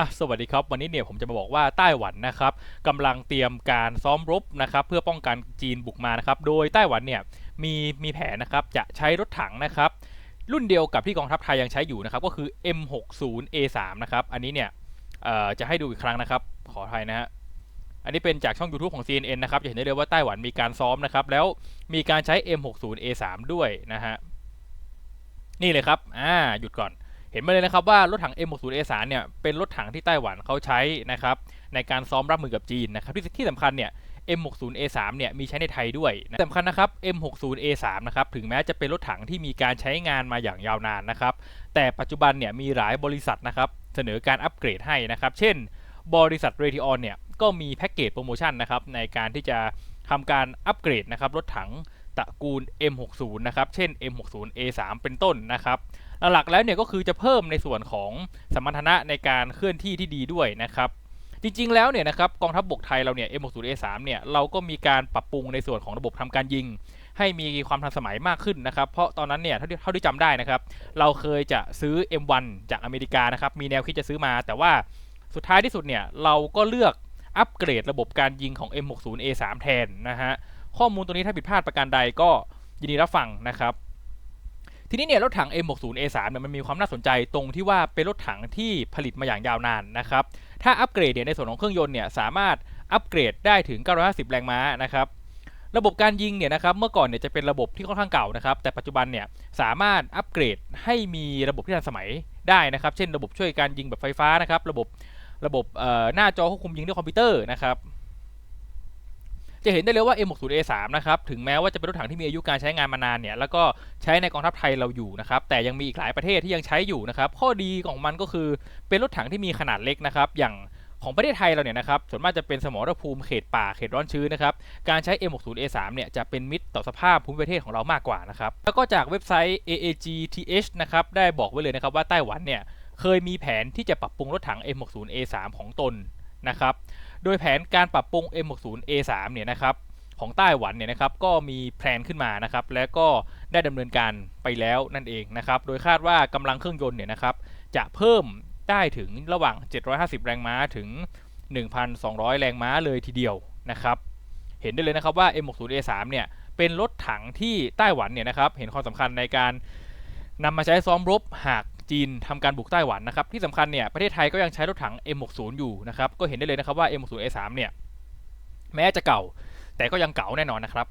อะสวัสดีครับ วันนี้เนี่ยผมจะมาบอกว่าไต้หวันนะครับกำลังเตรียมการซ้อมรบนะครับเพื่อป้องกันจีนบุกมานะครับโดยไต้หวันเนี่ยมีมีแผนนะครับจะใช้รถถังนะครับรุ่นเดียวกับที่กองทัพไทยยังใช้อยู่นะครับก็คือ M60A3 นะครับอันนี้เนี่ยจะให้ดูอีกครั้งนะครับขออภัยนะฮะอันนี้เป็นจากช่อง YouTube ของ CNN นะครับจะเห็นได้เลยว่าไต้หวันมีการซ้อมนะครับแล้วมีการใช้ M60A3 ด้วยนะฮะนี่เลยครับอ่าหยุดก่อน เห็นมาเลยนะครับว่ารถถัง M60A3 เนี่ยเป็นรถถังที่ไต้หวันเขาใช้นะครับในการซ้อมรับมือกับจีนนะครับที่ที่สำคัญเนี่ย M60A3 เนี่ยมีใช้ในไทยด้วยนะสำคัญนะครับ M60A3 นะครับถึงแม้จะเป็นรถถังที่มีการใช้งานมาอย่างยาวนานนะครับแต่ปัจจุบันเนี่ยมีหลายบริษัทนะครับเสนอการอัปเกรดให้นะครับเช่น บริษัท r a d i o n เนี่ยก็มีแพ็กเกจโปรโมชั่นนะครับในการที่จะทำการอัปเกรดนะครับรถถัง ระกูล M60 นะครับ เช่น M60A3 เป็นต้นนะครับ หลักๆแล้วเนี่ยก็คือจะเพิ่มในส่วนของสมรรถนะในการเคลื่อนที่ที่ดีด้วยนะครับ จริงๆแล้วเนี่ยนะครับกองทัพบบกไทยเราเนี่ย M60A3 เนี่ยเราก็มีการปรับปรุงในส่วนของระบบทำการยิง ให้มีความทันสมัยมากขึ้นนะครับ เพราะตอนนั้นเนี่ยเท่าที่เท่าที่จำได้นะครับ เราเคยจะซื้อ M1 จากอเมริกานะครับมีแนวคิดจะซื้อมา แต่ว่าสุดท้ายที่สุดเนี่ยเราก็เลือกอัปเกรดระบบการยิงของ M60A3 แทนนะฮะ ข้อมูลตัวนี้ถ้าผิดพลาดประการใดก็ยินดีรับฟังนะครับ ทีนี้เนี่ยรถถัง M60A3 เนี่ยมันมีความน่าสนใจตรงที่ว่าเป็นรถถังที่ผลิตมาอย่างยาวนานนะครับ ถ้าอัปเกรดเนี่ยในส่วนของเครื่องยนต์เนี่ยสามารถอัปเกรดได้ถึง 950 แรงม้านะครับระบบการยิงเนี่ยนะครับเมื่อก่อนเนี่ยจะเป็นระบบที่ค่อนข้างเก่านะครับ แต่ปัจจุบันเนี่ยสามารถอัปเกรดให้มีระบบที่ทันสมัยได้นะครับ เช่น ระบบช่วยการยิงแบบไฟฟ้านะครับ ระบบระบบหน้าจอควบคุมยิงด้วยคอมพิวเตอร์นะครับ จะเห็นได้เลยว่า M60A3 นะครับ ถึงแม้ว่าจะเป็นรถถังที่มีอายุการใช้งานมานานเนี่ย แล้วก็ใช้ในกองทัพไทยเราอยู่นะครับ แต่ยังมีอีกหลายประเทศที่ยังใช้อยู่นะครับ ข้อดีของมันก็คือเป็นรถถังที่มีขนาดเล็กนะครับ อย่างของประเทศไทยเราเนี่ยนะครับส่วนมากจะเป็นสมรภูมิเขตป่าเขตร้อนชื้นนะครับ การใช้ M60A3 เนี่ยจะเป็นมิตรต่อสภาพภูมิประเทศของเรามากกว่านะครับ แล้วก็จากเว็บไซต์ AAGTH นะครับ ได้บอกไว้เลยนะครับว่าไต้หวันเนี่ยเคยมีแผนที่จะปรับปรุงรถถัง M60A3 ของตน นะครับ โดยแผนการปรับปรุง M60A3 เนี่ยนะครับของไต้หวันเนี่ยนะครับก็มีแพลนขึ้นมานะครับและก็ได้ดำเนินการไปแล้วนั่นเองนะครับโดยคาดว่ากำลังเครื่องยนต์เนี่ยนะครับจะเพิ่มได้ถึงระหว่าง 750 แรงม้าถึง 1,200 แรงม้าเลยทีเดียวนะครับเห็นได้เลยนะครับว่า M60A3 เนี่ยเป็นรถถังที่ไต้หวันเนี่ยนะครับเห็นความสำคัญในการนำมาใช้ซ้อมรบหาก จีนทำการบุกไต้หวันนะครับที่สำคัญเนี่ยประเทศไทยก็ยังใช้รถถัง M60 อยู่นะครับก็เห็นได้เลยนะครับว่า M60A3 เนี่ยแม้จะเก่าแต่ก็ยังเก่าแน่นอนนะครับ